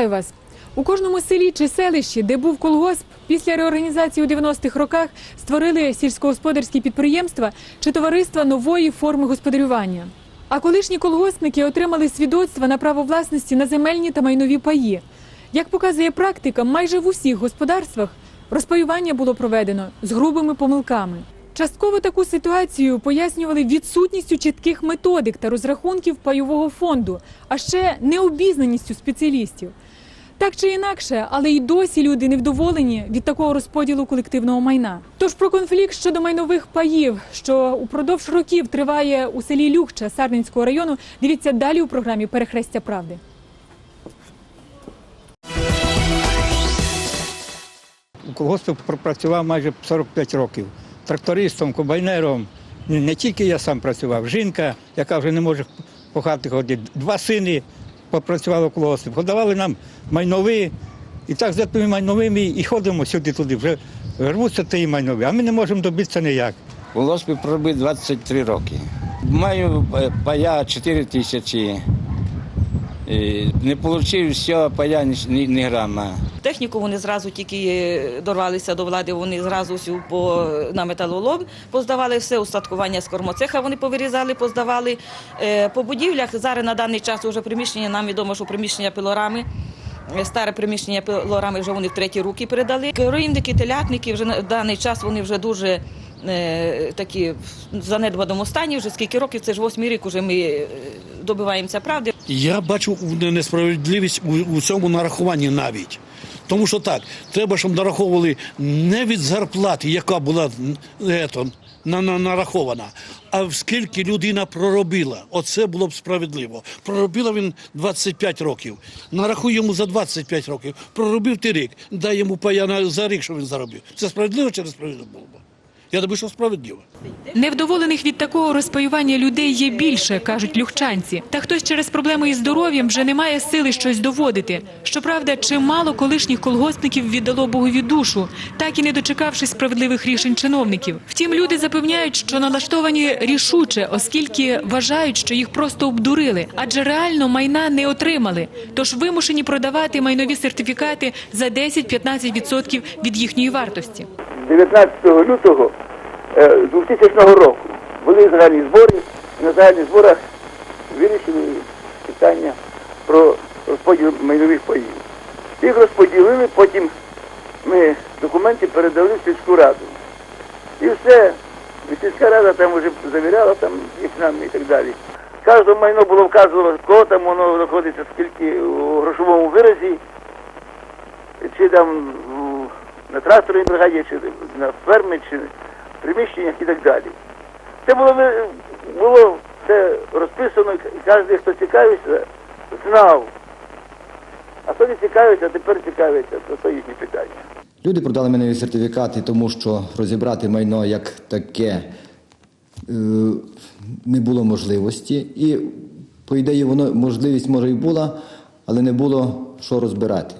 Вітаю вас! У кожному селі чи селищі, де був колгосп, після реорганізації у 90-х роках створили сільськогосподарські підприємства чи товариства нової форми господарювання. А колишні колгоспники отримали свідоцтва на право власності на земельні та майнові паї. Як показує практика, майже в усіх господарствах розпаювання було проведено з грубими помилками. Частково таку ситуацію пояснювали відсутністю чітких методик та розрахунків пайового фонду, а ще необізнаністю спеціалістів. Так чи інакше, але й досі люди невдоволені від такого розподілу колективного майна. Тож про конфлікт щодо майнових паїв, що упродовж років триває у селі Люхча Сарненського району, дивіться далі у програмі Перехрестя правди. У колгоспі пропрацював майже 45 років. Трактористом, комбайнером. Не тільки я сам працював, жінка, яка вже не може по хаті ходити. Два сини попрацювали в колгоспі. Подавали нам майнові. І так з тими майновими і ходимо сюди-туди. Вже рвуться ті майнові, а ми не можемо добитися ніяк. У пробив 23 роки. Маю е, пая 4 тисячі. Е, Не отримав з цього пая ні, ні, грама. Техніку вони зразу тільки дорвалися до влади, вони зразу всю по, на металолом поздавали все, устаткування з кормоцеха вони повирізали, поздавали. Е, По будівлях зараз на даний час вже приміщення, нам відомо, що приміщення пилорами. е, Старе приміщення пилорами вже вони в треті руки передали. Керівники, телятники вже на даний час вони вже дуже е, такі в занедбаному стані. Вже скільки років, це ж восьмий рік, уже ми е, добиваємося правди. Я бачу несправедливість у, у цьому нарахуванні навіть. Тому що так, треба, щоб нараховували не від зарплати, яка була ето, на, на, нарахована, а скільки людина проробила. Оце було б справедливо. Проробила він 25 років. Нарахуй йому за 25 років. Проробив ти рік, дай йому паяна за рік, що він заробив. Це справедливо чи не справедливо було б? Я думаю, що справедливо. Невдоволених від такого розпаювання людей є більше, кажуть люхчанці. Та хтось через проблеми із здоров'ям вже не має сили щось доводити. Щоправда, чимало колишніх колгоспників віддало Богові душу, так і не дочекавшись справедливих рішень чиновників. Втім, люди запевняють, що налаштовані рішуче, оскільки вважають, що їх просто обдурили, адже реально майна не отримали. Тож вимушені продавати майнові сертифікати за 10-15% від їхньої вартості. 19 лютого е, 2000 року були загальні збори, і на загальних зборах вирішили питання про розподіл майнових паїв. Їх розподілили, потім ми документи передали в сільську раду. І все. І сільська рада там вже завіряла там їх нам і так далі. Кожне майно було вказано, кого там воно знаходиться, скільки у грошовому виразі, чи там на тракторній бригаді, чи на фермі, чи в приміщеннях і так далі. Це було, було все розписано, і кожен, хто цікавився, знав. А хто не цікавиться, тепер цікавиться, то це їхні питання. Люди продали майнові сертифікати, тому що розібрати майно як таке е, не було можливості. І, по ідеї, воно можливість може і була, але не було що розбирати.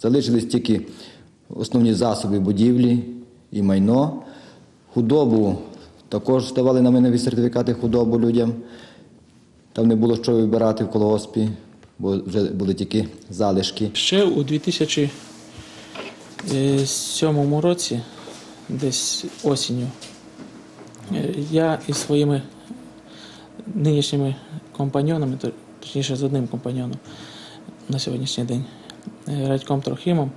Залишились тільки основні засоби будівлі і майно. Худобу також давали на майнові сертифікати худобу людям. Там не було що вибирати в колгоспі, бо вже були тільки залишки. Ще у 2007 році, десь осінню, е, я із своїми нинішніми компаньонами, точніше з одним компаньоном на сьогоднішній день, е, Радьком Трохимом,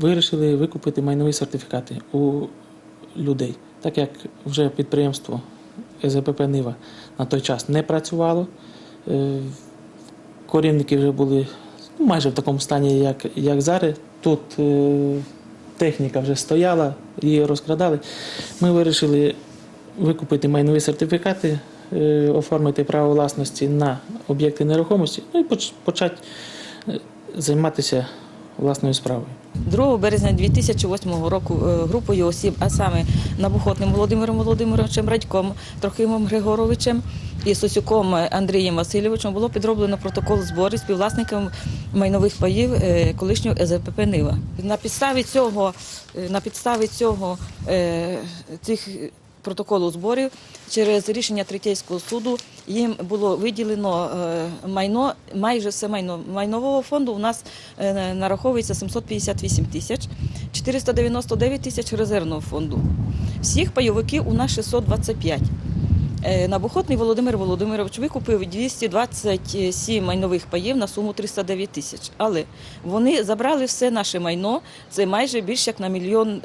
вирішили викупити майнові сертифікати у людей. Так як вже підприємство СГПП Нива на той час не працювало, е, корівники вже були ну, майже в такому стані, як, як зараз. Тут е, техніка вже стояла, її розкрадали. Ми вирішили викупити майнові сертифікати, е, оформити право власності на об'єкти нерухомості, ну і почати е, займатися власною справою. 2 березня 2008 року е, групою осіб, а саме Набухотним Володимиром Володимировичем, Радьком Трохимом Григоровичем і Сосюком Андрієм Васильовичем було підроблено протокол збору співвласником майнових паїв е, колишнього ЕЗПП Нива. На підставі цього, е, на підставі цього цих протоколу зборів через рішення Третейського суду їм було виділено е, майно, майже все майно майнового фонду. У нас е, нараховується 758 тисяч, 499 тисяч резервного фонду. Всіх пайовиків у нас 625. Е, Набухотний Володимир Володимирович викупив 227 майнових паїв на суму 309 тисяч. Але вони забрали все наше майно, це майже більше як на мільйон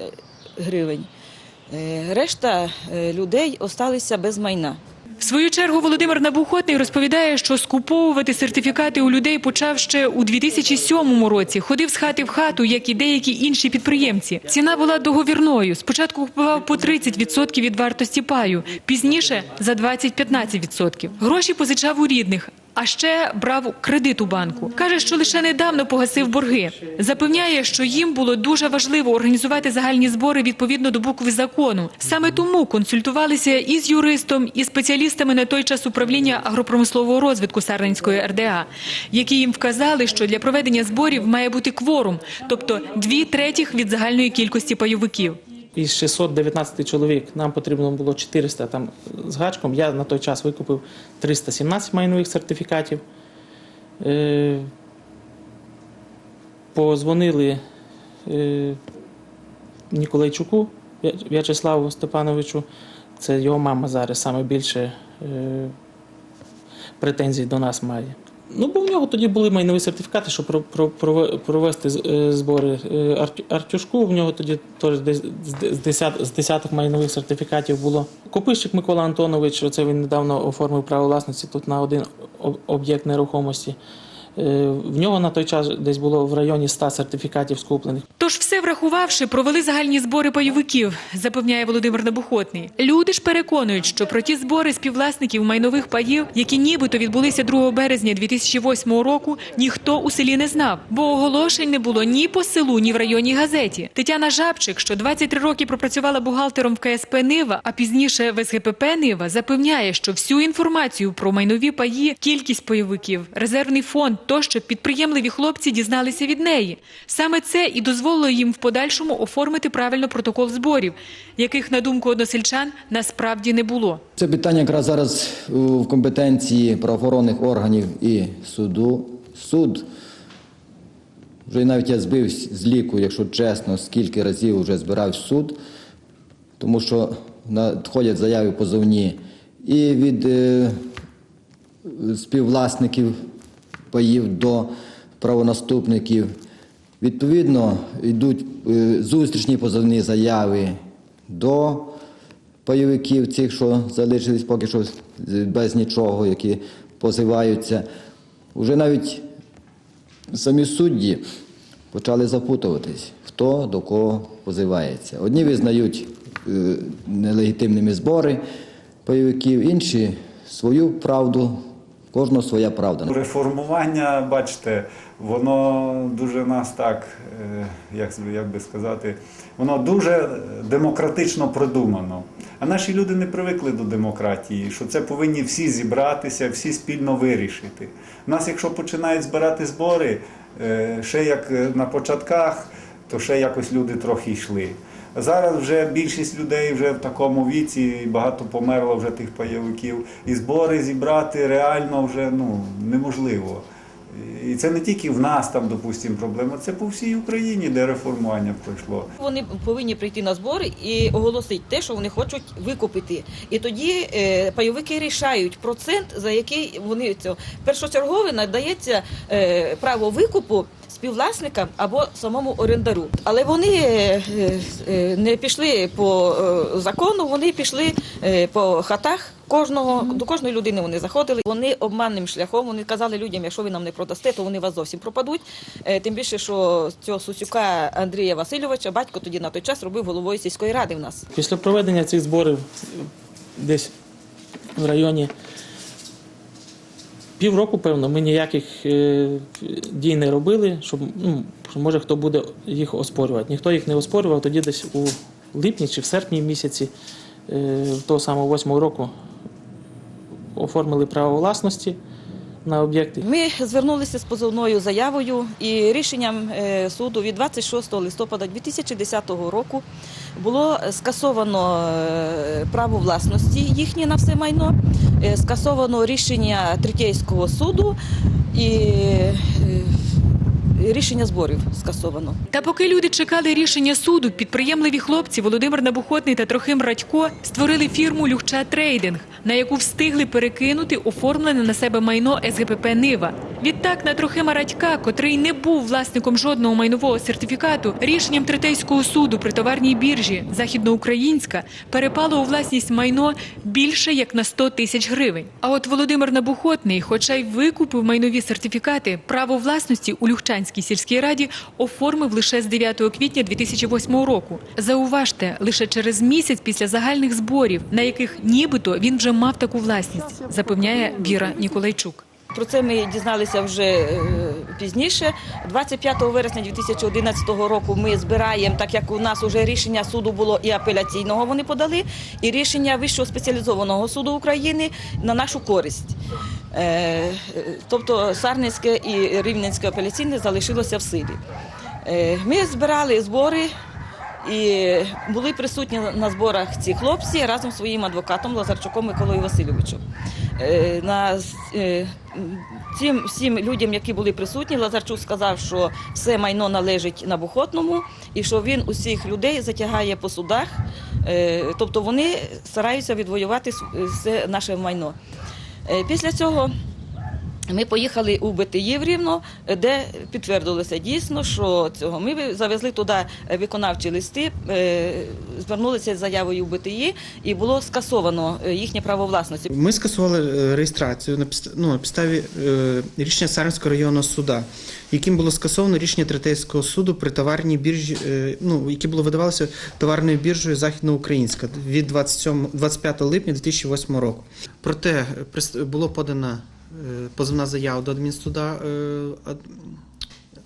гривень. Е, Решта е, людей осталися без майна. В свою чергу Володимир Набухотний розповідає, що скуповувати сертифікати у людей почав ще у 2007 році. Ходив з хати в хату, як і деякі інші підприємці. Ціна була договірною. Спочатку купував по 30% від вартості паю, пізніше за 20-15%. Гроші позичав у рідних. А ще брав кредит у банку. Каже, що лише недавно погасив борги. Запевняє, що їм було дуже важливо організувати загальні збори відповідно до букви закону. Саме тому консультувалися і з юристом, і спеціалістами на той час управління агропромислового розвитку Сарненської РДА, які їм вказали, що для проведення зборів має бути кворум, тобто дві третіх від загальної кількості пайовиків. Із 619 чоловік нам потрібно було 400 там з гачком. Я на той час викупив 317 майнових сертифікатів. Е, позвонили е, Ніколайчуку В'ячеславу Степановичу. Це його мама зараз саме більше е, претензій до нас має. Ну, бо в нього тоді були майнові сертифікати, щоб про- про- прове- провести е, збори Е, Артюшку. В нього тоді теж з десяток майнових сертифікатів було. Копищик Микола Антонович, оце він недавно оформив право власності тут на один об'єкт нерухомості. Е, В нього на той час десь було в районі 100 сертифікатів скуплених. Тож все врахувавши, провели загальні збори пайовиків, запевняє Володимир Набухотний. Люди ж переконують, що про ті збори співвласників майнових паїв, які нібито відбулися 2 березня 2008 року, ніхто у селі не знав, бо оголошень не було ні по селу, ні в районній газеті. Тетяна Жабчик, що 23 роки пропрацювала бухгалтером в КСП Нива, а пізніше в СГПП Нива, запевняє, що всю інформацію про майнові паї, кількість пайовиків, резервний фонд тощо підприємливі хлопці дізналися від неї. Саме це і дозволило їм в подальшому оформити правильно протокол зборів, яких, на думку односельчан, насправді не було. Це питання якраз зараз в компетенції правоохоронних органів і суду. Суд вже навіть я збив з ліку, якщо чесно, скільки разів вже збирав суд, тому що надходять заяви позовні і від е, співвласників паїв до правонаступників. Відповідно, йдуть е, зустрічні позовні заяви до пайовиків, цих, що залишились поки що без нічого, які позиваються. Уже навіть самі судді почали запутуватись, хто до кого позивається. Одні визнають е, нелегітимними збори пайовиків, інші свою правду, кожного своя правда. Реформування, бачите, воно дуже нас так, е, як, як би сказати, воно дуже демократично продумано. А наші люди не привикли до демократії, що це повинні всі зібратися, всі спільно вирішити. Нас, якщо починають збирати збори, е, ще як на початках, то ще якось люди трохи йшли. Зараз вже більшість людей вже в такому віці, багато померло вже тих пайовиків. І збори зібрати реально вже ну, неможливо. І це не тільки в нас там, допустимо, проблема, це по всій Україні, де реформування пройшло. Вони повинні прийти на збори і оголосити те, що вони хочуть викупити. І тоді е, пайовики рішають процент, за який вони цього першочергове надається е, право викупу співвласникам або самому орендару. Але вони е, е, не пішли по е, закону, вони пішли е, по хатах. Кожного до кожної людини вони заходили. Вони обманним шляхом. Вони казали людям, якщо ви нам не продасте, то вони вас зовсім пропадуть. Е, Тим більше, що цього Сусюка Андрія Васильовича батько тоді на той час робив головою сільської ради в нас. Після проведення цих зборів десь в районі півроку, певно, ми ніяких е, дій не робили, щоб ну, може хто буде їх оспорювати. Ніхто їх не оспорював, тоді десь у липні чи в серпні місяці е, того самого восьмого року оформили право власності на об'єкти. Ми звернулися з позовною заявою і рішенням е, суду від 26 листопада 2010 року було скасовано право власності їхнє на все майно, скасовано рішення Третєйського суду і е, рішення зборів скасовано. Та поки люди чекали рішення суду, підприємливі хлопці Володимир Набухотний та Трохим Радько створили фірму Люхча Трейдинг, на яку встигли перекинути оформлене на себе майно СГПП Нива. Відтак на Трохима Радька, котрий не був власником жодного майнового сертифікату, рішенням третейського суду при товарній біржі Західноукраїнська перепало у власність майно більше як на 100 тисяч гривень. А от Володимир Набухотний, хоча й викупив майнові сертифікати, право власності у Люхчанській сільській раді оформив лише з 9 квітня 2008 року. Зауважте, лише через місяць після загальних зборів, на яких нібито він вже мав таку власність, запевняє Віра Ніколайчук. Про це ми дізналися вже е, пізніше. 25 вересня 2011 року ми збираємо, так як у нас вже рішення суду було і апеляційного вони подали, і рішення Вищого спеціалізованого суду України на нашу користь. Е, Тобто Сарненське і Рівненське апеляційне залишилося в силі. Е, Ми збирали збори. І були присутні на зборах ці хлопці разом зі своїм адвокатом Лазарчуком Миколою Васильовичем. Е, На е, цим всім людям, які були присутні, Лазарчук сказав, що все майно належить набухотному і що він усіх людей затягає по судах. Е, Тобто вони стараються відвоювати все наше майно. Після цього ми поїхали у БТІ в Рівно, де підтвердилося дійсно, що цього ми завезли туди виконавчі листи, е, звернулися з заявою в БТІ і було скасовано е, їхнє право власності. Ми скасували е, реєстрацію на ну, на підставі рішення Сарненського районного суда, яким було скасовано рішення Третейського суду при товарній біржі, ну, яке було видавалося товарною біржею Західноукраїнська від 27, 25 липня 2008 року. Проте було подано е, позовна заява до адмінсуда е,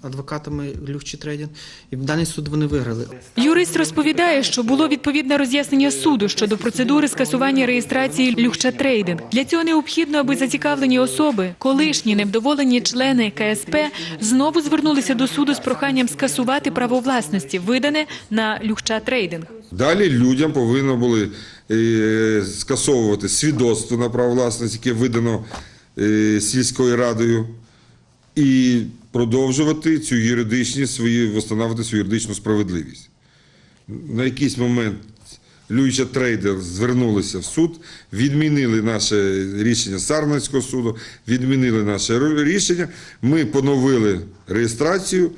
адвокатами Люхчі Трейдінг, і в даний суд вони виграли. Юрист розповідає, що було відповідне роз'яснення суду щодо процедури скасування реєстрації Люхча Трейдинг. Для цього необхідно, аби зацікавлені особи, колишні невдоволені члени КСП, знову звернулися до суду з проханням скасувати право власності, видане на Люхча Трейдинг. Далі людям повинно були е, скасовувати свідоцтво на право власності, яке видано сільською радою, і продовжувати цю юридичні свої, встановити свою юридичну справедливість. На якийсь момент Люїча Трейдер звернулися в суд, відмінили наше рішення Сарненського суду, відмінили наше рішення. Ми поновили реєстрацію.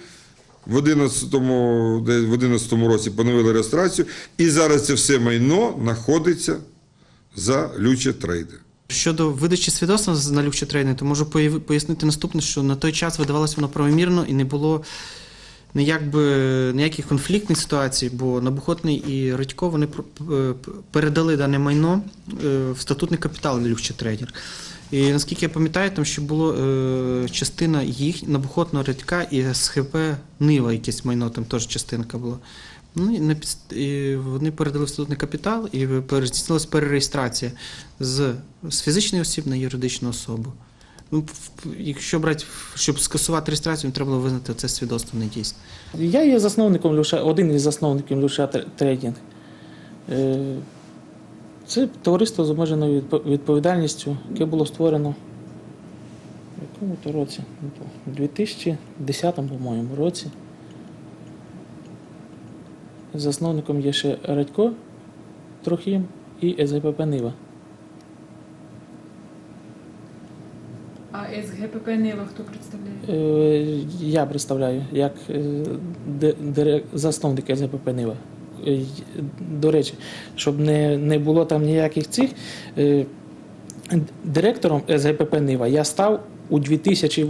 В 11-му, де- в 11-му році поновили реєстрацію, і зараз це все майно знаходиться за Люче Трейдер. Щодо видачі свідоцтва на Люкче Трейдинг, то можу пояснити наступне, що на той час видавалося воно правомірно і не було ніякби ніяких конфліктних ситуацій, бо Набухотний і Радько вони е, передали дане майно е, в статутний капітал Люкче Трейдер. І наскільки я пам'ятаю, там ще було е, частина їх Набухотного Радька і СХП Нива, якесь майно, там теж частинка була. Ну і вони передали в статутний капітал і здійснилась перереєстрація з, з фізичної осіб на юридичну особу. Ну, якщо брати, щоб скасувати реєстрацію, треба було визнати це свідоцтво недійсним. Я є засновником Люша, один із засновників Люша Тр- Трейдінг. Е, Це товариство з обмеженою відповідальністю, яке було створено в якому то році? У 2010, по-моєму, році. Засновником є ще Радько Трохім і СГПП Нива. А СГПП Нива хто представляє? Е, Я представляю як е, засновник СГПП Нива. Е, До речі, щоб не, не було там ніяких цих. е, Директором СГПП Нива я став у 2000,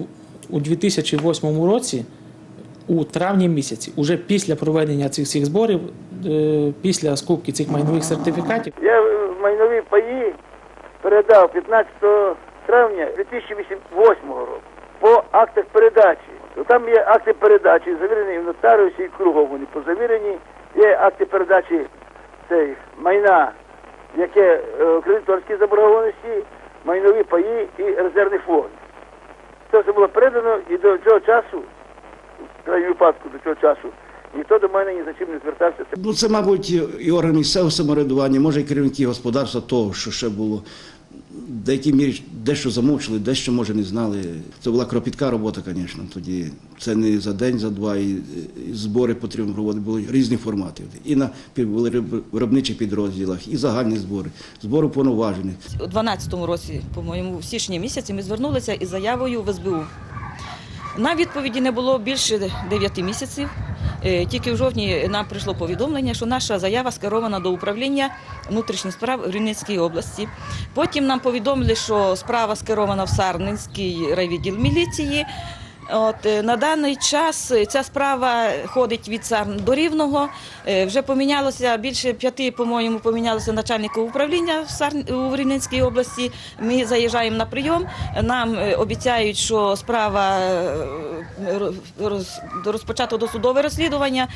у 2008 році у травні місяці, уже після проведення цих всіх зборів, е, після скупки цих майнових сертифікатів. Я майнові паї передав 15 травня 2008 року по актах передачі. Там є акти передачі, завірені в нотаріусі і кругом вони позавірені. Є акти передачі цей майна, яке е, кредиторські заборгованості, майнові паї і резервний фонд. це все було передано і до цього часу, крайньому випадку до цього часу, ніхто до мене ні за чим не звертався. Ну, це, мабуть, і органи місцевого самоврядування, може, і керівники господарства того, що ще було. В деякій мірі дещо замовчили, дещо, може, не знали. Це була кропітка робота, звісно. Тоді це не за день, за два, і, збори потрібно проводити, були різні формати. І на виробничих підрозділах, і загальні збори, збори повноважених. У 12-му році, по-моєму, в січні місяці ми звернулися із заявою в СБУ. На відповіді не було більше 9 місяців. Е, Тільки в жовтні нам прийшло повідомлення, що наша заява скерована до управління внутрішніх справ в Рівненській області. Потім нам повідомили, що справа скерована в Сарненський райвідділ міліції. От е, на даний час е, ця справа ходить від Сарн до Рівного. Е, Вже помінялося більше п'яти, по-моєму, помінялося начальників управління в Сарн у Рівненській області. Ми заїжджаємо на прийом. Нам обіцяють, що справа розпочато досудове розслідування,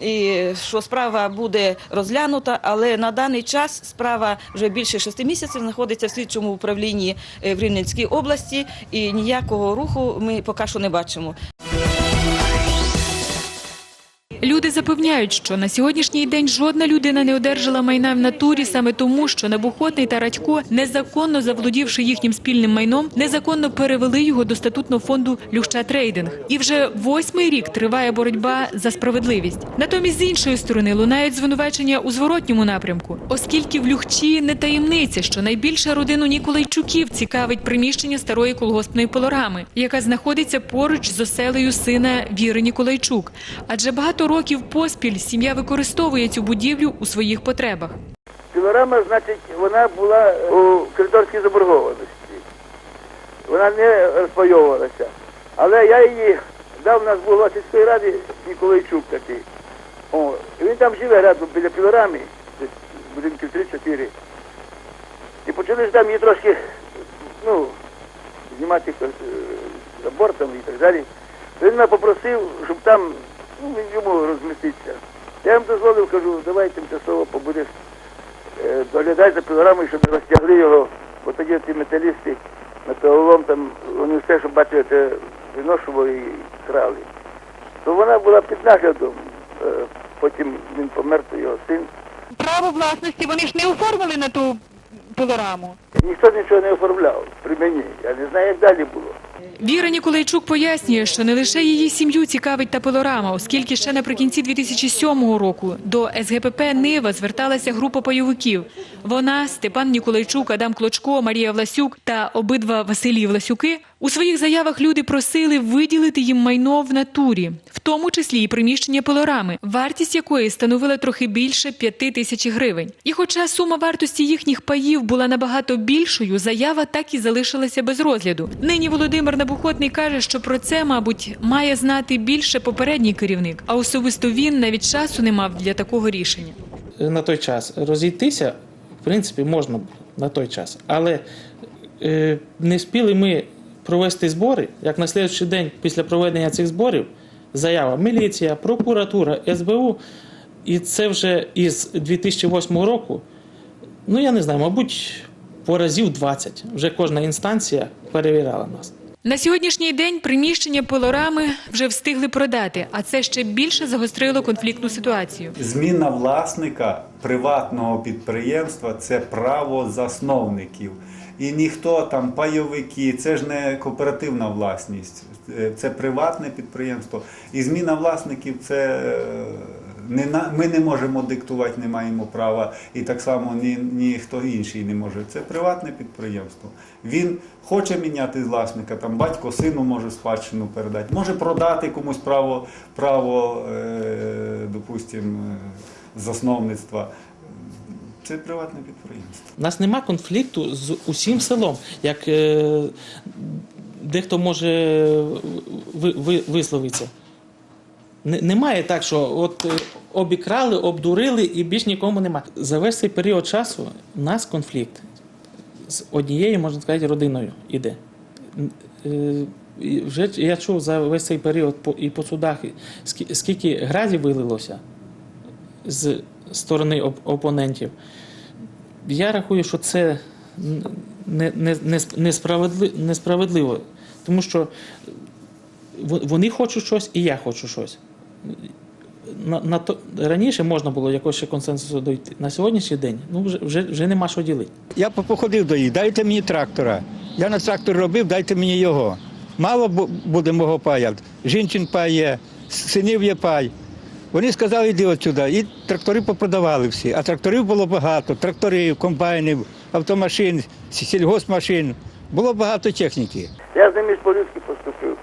і що справа буде розглянута. Але на даний час справа вже більше шести місяців знаходиться в слідчому управлінні в Рівненській області, і ніякого руху ми поки що не бачимо. ótimo. Люди запевняють, що на сьогоднішній день жодна людина не одержала майна в натурі саме тому, що Набухотний та Радько, незаконно заволодівши їхнім спільним майном, незаконно перевели його до статутного фонду Люща Трейдинг. І вже восьмий рік триває боротьба за справедливість. Натомість з іншої сторони лунають звинувачення у зворотньому напрямку, оскільки в Люхчі не таємниця, що найбільше родину Ніколайчуків цікавить приміщення старої колгоспної пилорами, яка знаходиться поруч з оселею сина Віри Ніколайчук. Адже багато років поспіль сім'я використовує цю будівлю у своїх потребах. Пілорама, значить, вона була у кредиторській заборгованості. Вона не розпайовувалася. Але я її дав, у нас був сільської ради Ніколайчук такий. О, він там живе рядом біля пілорами, десь будинків 3-4. І почали ж там її трошки, ну, знімати е, забор там і так далі. Він мене попросив, щоб там ну, йому розміститися. Я їм дозволив, кажу, давай тимчасово побудеш е, доглядай за пілорамою, щоб розтягли його, бо тоді ті металісти, металолом там, вони все, що бачили, це виношували і крали. То вона була під наглядом, е, потім він помер, то його син. Право власності вони ж не оформили на ту пилораму. Ніхто нічого не оформляв при мені. Я не знаю, як далі було. Віра Ніколайчук пояснює, що не лише її сім'ю цікавить та пилорама, оскільки ще наприкінці 2007 року до СГПП Нива зверталася група пайовиків. Вона, Степан Ніколайчук, Адам Клочко, Марія Власюк та обидва Василії Власюки у своїх заявах люди просили виділити їм майно в натурі, в тому числі і приміщення пилорами, вартість якої становила трохи більше п'яти тисяч гривень. І хоча сума вартості їхніх паїв була набагато більшою, заява так і залишилася без розгляду. Нині Володимир Набухотний каже, що про це, мабуть, має знати більше попередній керівник, а особисто він навіть часу не мав для такого рішення. на той час. Розійтися, в принципі, можна на той час. Але е, не встигли ми провести збори, як на слідчий день після проведення цих зборів, заява міліція, прокуратура, СБУ. І це вже із 2008 року, ну я не знаю, мабуть, по разів 20. Вже кожна інстанція перевіряла нас. На сьогоднішній день приміщення пилорами вже встигли продати, а це ще більше загострило конфліктну ситуацію. Зміна власника приватного підприємства це право засновників. І ніхто там пайовики, це ж не кооперативна власність, е, це приватне підприємство. І зміна власників це е, не на, ми не можемо диктувати, не маємо права, і так само ні, ніхто інший не може. Це приватне підприємство. Він хоче міняти власника, там батько сину може спадщину передати, може продати комусь право, право е, допустимо, засновництва. Це приватне підприємство. У нас нема конфлікту з усім селом, як е, дехто може ви, ви, висловитися. Не- Немає так, що от е, обікрали, обдурили і більш нікому немає. За весь цей період часу у нас конфлікт з однією, можна сказати, родиною іде. Е, Вже я чув за весь цей період і по судах, скільки гразів вилилося з сторони оп- опонентів. Я рахую, що це не, не, не, несправедли- несправедливо. Тому що вони хочуть щось, і я хочу щось. На, на то, раніше можна було якось ще консенсусу дойти. На сьогоднішній день ну, вже, вже, вже нема що ділити. Я походив до їх, дайте мені трактора. Я на трактор робив, дайте мені його. Мало буде мого пая. Жінчин пай є, синів є пай. Вони сказали, йди отсюди. І трактори попродавали всі. А тракторів було багато. Тракторів, комбайнів, автомашин, сі- сільгоспмашин. Було багато техніки. Я з ними ж по-людськи поступив.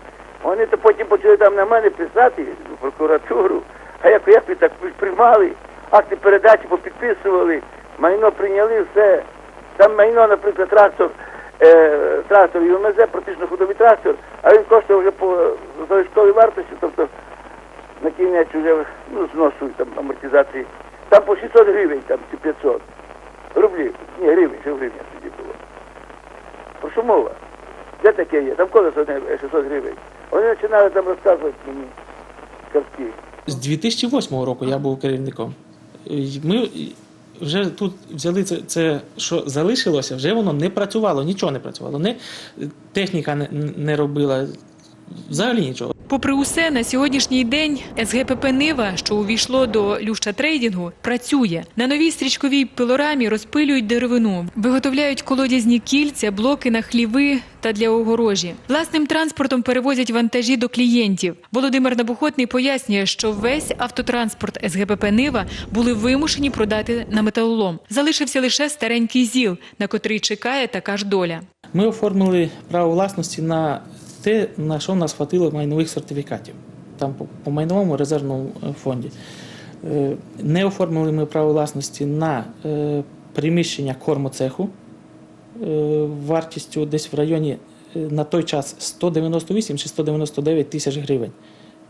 Вони то потім почали там на мене писати прокуратуру. А як, як ви так приймали, акти передачі попідписували, майно прийняли, все. Там майно, наприклад, трактор, е, трактор ЮМЗ, практично ходовий трактор, а він коштує вже по залишковій вартості, тобто на кінець вже ну, зносу там амортизації. Там по 600 гривень, там чи 500 рублів. Ні, гривень, ще гривня тоді було. Про що мова? Де таке є? Там колесо 600 гривень. Вони починали там розказувати мені казки. З 2008 року я був керівником. Ми вже тут взяли це, це, що залишилося, вже воно не працювало, нічого не працювало. Не, техніка не, не робила, взагалі нічого. Попри усе, на сьогоднішній день СГПП Нива, що увійшло до Люща трейдингу, працює. На новій стрічковій пилорамі розпилюють деревину, виготовляють колодязні кільця, блоки на хліви та для огорожі. Власним транспортом перевозять вантажі до клієнтів. Володимир Набухотний пояснює, що весь автотранспорт СГПП Нива були вимушені продати на металолом. Залишився лише старенький ЗІЛ, на котрий чекає така ж доля. Ми оформили право власності на те, на що нас хватило майнових сертифікатів. Там по, майновому резервному е, фонді. Е, Не оформили ми право власності на е, приміщення кормоцеху вартістю десь в районі на той час 198 чи 199 тисяч гривень.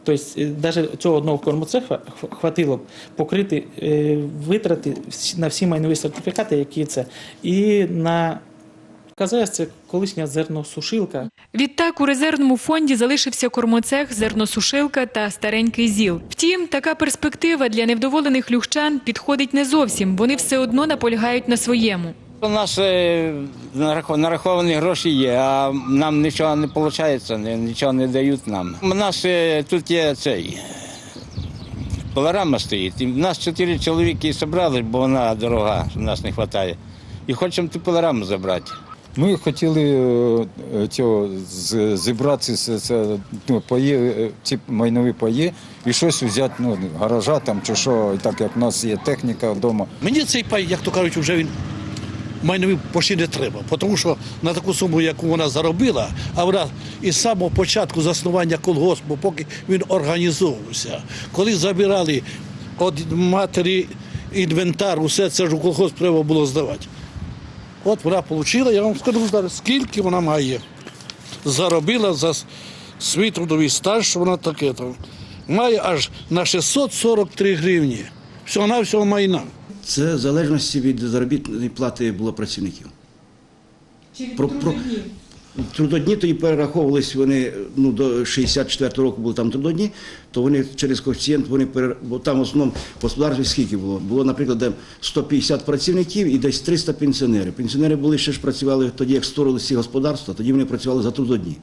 Тобто, навіть цього одного кормоцеха хв- хватило б покрити витрати на всі майнові сертифікати, які це, і на КЗС це колишня зерносушилка. Відтак у резервному фонді залишився кормоцех, зерносушилка та старенький ЗІЛ. Втім, така перспектива для невдоволених люхчан підходить не зовсім. Вони все одно наполягають на своєму. У нас е, нараховані гроші є, а нам нічого не виходить, нічого не дають нам. У нас е, тут є цей пилорама стоїть. І в нас чотири чоловіки зібрали, бо вона дорога, у нас не вистачає. І хочемо ту пилораму забрати. Ми хотіли е, цього з- зібрати це, ну, паї, е, ці майнові паї і щось взяти, ну, гаража там чи що, так як в нас є техніка вдома. Мені цей пай, як то кажуть, вже він майнові почти не треба, тому що на таку суму, яку вона заробила, а вона із самого початку заснування колгоспу, поки він організовувався, коли забирали від матері інвентар, усе це ж у колгосп треба було здавати. От вона отримала, я вам скажу зараз, скільки вона має. Заробила за свій трудовий стаж, що вона таке там. Має аж на 643 гривні. Всього на всього майна. Це в залежності від заробітної плати було працівників. Про, про, трудодні тоді перераховувались вони ну, до 64-го року були там трудодні, то вони через коефіцієнт, вони перер... бо там в основному в господарстві скільки було? Було, наприклад, де 150 працівників і десь 300 пенсіонерів. Пенсіонери були ще ж працювали тоді, як створили ці господарства, тоді вони працювали за трудодні.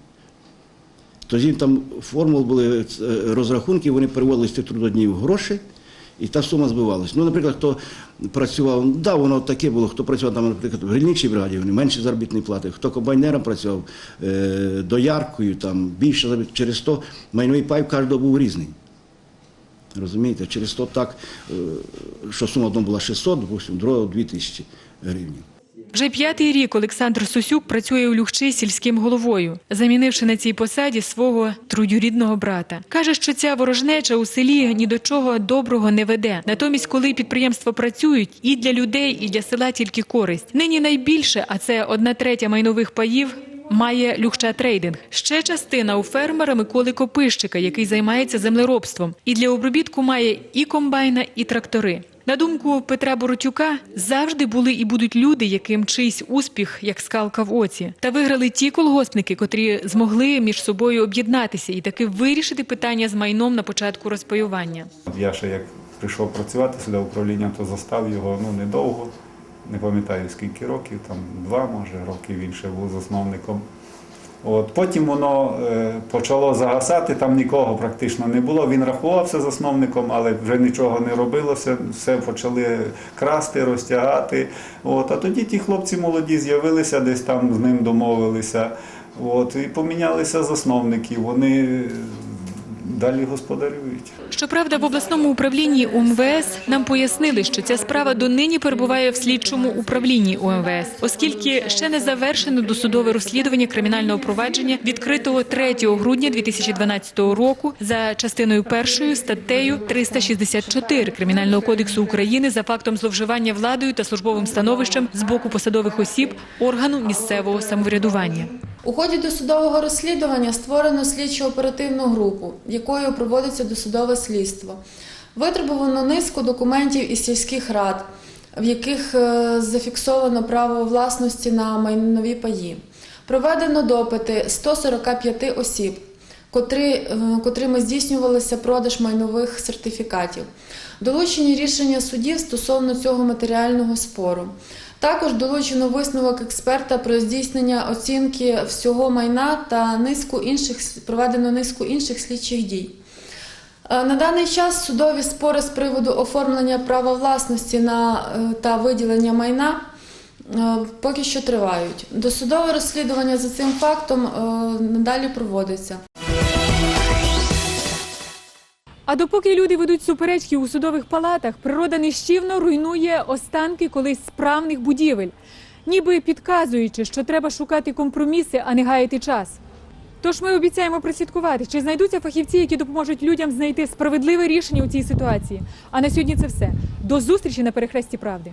Тоді там формул були е, розрахунки, вони переводили з тих трудоднів гроші, і та сума збивалась. Ну, наприклад, хто працював, да, воно таке було, хто працював там, наприклад, в грильничій бригаді, вони менше заробітні плати, хто комбайнером працював, е, дояркою, там більше заробітних, через то майновий пайп кожного був різний. Розумієте, через то так, е, що сума одного була 600, допустим, другого 2000 гривень. Вже п'ятий рік Олександр Сусюк працює у Люхчі сільським головою, замінивши на цій посаді свого трудюрідного брата. Каже, що ця ворожнеча у селі ні до чого доброго не веде. Натомість, коли підприємства працюють, і для людей, і для села тільки користь. Нині найбільше, а це одна третя майнових паїв. Має Люхча трейдинг. Ще частина у фермера Миколи Копищика, який займається землеробством. І для обробітку має і комбайна, і трактори. На думку Петра Боротюка, завжди були і будуть люди, яким чийсь успіх, як скалка в оці. Та виграли ті колгоспники, котрі змогли між собою об'єднатися і таки вирішити питання з майном на початку розпаювання. Я ще як прийшов працювати сюди управління, то застав його ну, недовго. Не пам'ятаю скільки років, там два, може, років він ще був засновником. От, потім воно е, почало загасати, там нікого практично не було. Він рахувався засновником, але вже нічого не робилося, все почали красти, розтягати. От, а тоді ті хлопці молоді з'явилися, десь там з ним домовилися. От, і помінялися засновники, вони далі господарюють. Щоправда, в обласному управлінні УМВС нам пояснили, що ця справа донині перебуває в слідчому управлінні УМВС, оскільки ще не завершено досудове розслідування кримінального провадження, відкритого 3 грудня 2012 року за частиною першою статтею 364 Кримінального кодексу України за фактом зловживання владою та службовим становищем з боку посадових осіб органу місцевого самоврядування. У ході досудового розслідування створено слідчо-оперативну групу, якою проводиться досудове слідство. Витребувано низку документів із сільських рад, в яких е, зафіксовано право власності на майнові паї. Проведено допити 145 осіб, котрі, е, котрими здійснювалося продаж майнових сертифікатів. Долучені рішення судів стосовно цього матеріального спору. Також долучено висновок експерта про здійснення оцінки всього майна та низку інших проведено низку інших слідчих дій. Е, На даний час судові спори з приводу оформлення права власності на е, та виділення майна е, поки що тривають. Досудове розслідування за цим фактом надалі проводиться. А допоки люди ведуть суперечки у судових палатах, природа нищівно руйнує останки колись справних будівель, ніби підказуючи, що треба шукати компроміси, а не гаяти час. Тож ми обіцяємо прослідкувати, чи знайдуться фахівці, які допоможуть людям знайти справедливе рішення у цій ситуації. А на сьогодні це все. До зустрічі на перехресті правди.